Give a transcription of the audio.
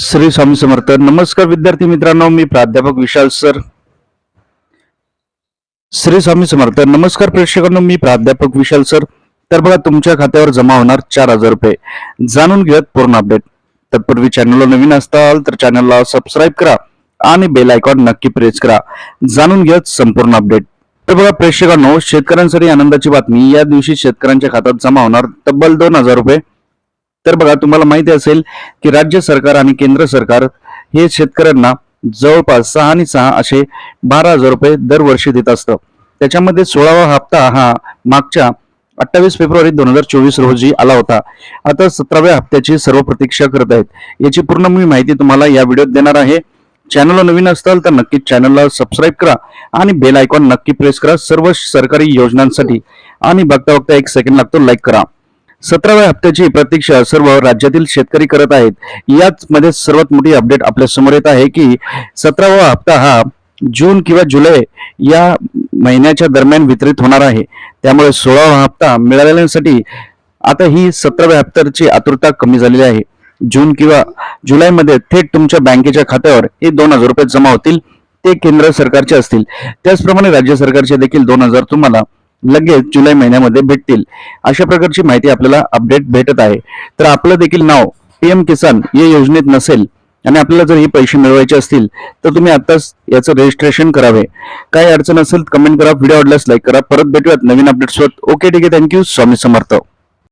श्री स्वामी समर्थ. नमस्कार विद्यार्थी मित्रांनो मी प्राध्यापक विशाल सर. श्री स्वामी समर्थ नमस्कार प्रेक्षकांनो मी प्राध्यापक विशाल सर. तर बघा तुमच्या खात्यावर जमा होणार चार हजार रुपये. जाणून घेत पूर्ण अपडेट तत्पूर्वी चॅनलला नवीन असताल तर चॅनलला सबस्क्राईब करा आणि बेल आयकॉन नक्की प्रेस करा. जाणून घेत संपूर्ण अपडेट तर बघा प्रेक्षकांनो शेतकऱ्यांसाठी आनंदाची बातमी. या दिवशी शेतकऱ्यांच्या खात्यात जमा होणार तब्बल दोन हजार रुपये. तर बघा तुम्हाला माहिती असेल की राज्य सरकार आणि केंद्र सरकार हे शेतकऱ्यांना जवळपास सहा आणि सहा असे बारा हजार रुपये दरवर्षी देत असतं. त्याच्यामध्ये सोळावा हप्ता हा मागच्या अठ्ठावीस फेब्रुवारी दोन हजार चोवीस रोजी आला होता. आता सतराव्या हप्त्याची सर्व प्रतीक्षा करत आहेत. याची पूर्ण मी माहिती तुम्हाला या व्हिडिओत देणार आहे. चॅनलला नवीन असताल तर नक्कीच चॅनलला सबस्क्राईब करा आणि बेल आयकॉन नक्की प्रेस करा. सर्व सरकारी योजनांसाठी आणि बघता बघता एक सेकंड लागतो लाईक करा. सतराव्या हप्त्याची प्रतीक्षा सर्व राज्यातील शेतकरी करत आहेत. याच मध्ये सर्वात मोठी अपडेट आपल्यासमोर येत आहे की सतरावा हप्ता हा जून किंवा जुलै या महिन्याच्या दरम्यान वितरित होणार आहे. त्यामुळे सोळावा हप्ता मिळालेल्यांसाठी आता ही सतराव्या हप्त्याची आतुरता कमी झालेली आहे. जून किंवा जुलैमध्ये थेट तुमच्या बँकेच्या खात्यावर हे दोन हजार रुपये जमा होतील. ते केंद्र सरकारचे असतील. त्याचप्रमाणे राज्य सरकारचे देखील दोन हजार तुम्हाला लगेच जुलै महिन्यामध्ये भेटतील. अशा प्रकारची माहिती आपल्याला अपडेट भेटत आहे. तर आपलं देखील नाव पीएम किसान या योजनेत नसेल आणि आपल्याला जर हे पैसे मिळवायचे असतील तर तुम्ही आताच याचं रजिस्ट्रेशन करावे. काही अडचण असेल कमेंट करा. व्हिडिओ आवडल्यास लाईक करा. परत भेटूयात नवीन अपडेट्सवर ओके ठीक आहे. Thank you Swami Samarth.